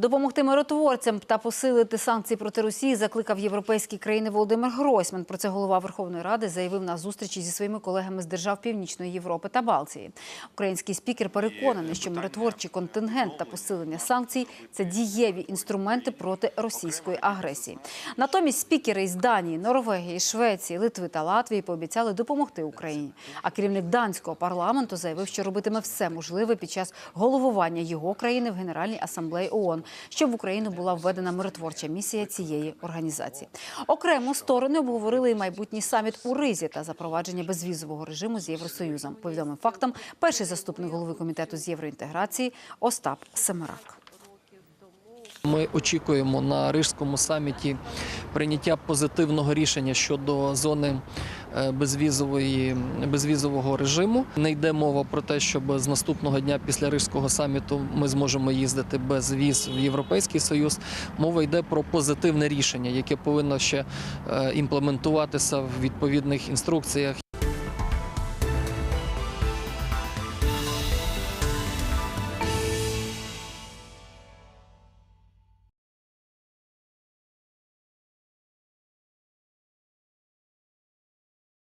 Допомогти миротворцям та посилити санкції проти Росії закликав європейські країни Володимир Гройсман. Про це голова Верховної Ради заявив на зустрічі зі своїми колегами з держав Північної Європи та Балтії. Український спікер переконаний, що миротворчий контингент та посилення санкцій це дієві інструменти проти російської агресії. Натомість спікери із Данії, Норвегії, Швеції, Литви та Латвії пообіцяли допомогти Україні. А керівник данського парламенту заявив, що робитиме все можливе під час головування його країни в Генеральній асамблеї ООН, щоб в Україну була введена миротворча місія цієї організації. Окремо сторони обговорили і майбутній саміт у Ризі та запровадження безвізового режиму з Євросоюзом. Повідомив фактам перший заступник голови комітету з євроінтеграції Остап Семерак. Ми очікуємо на Рижському саміті прийняття позитивного рішення щодо зони е, безвізової безвізового режиму. Не йде мова про те, щоб з наступного дня після Рижського саміту ми зможемо їздити без віз в Європейський Союз. Мова йде про позитивне рішення, яке повинно ще е, імплементуватися в відповідних інструкціях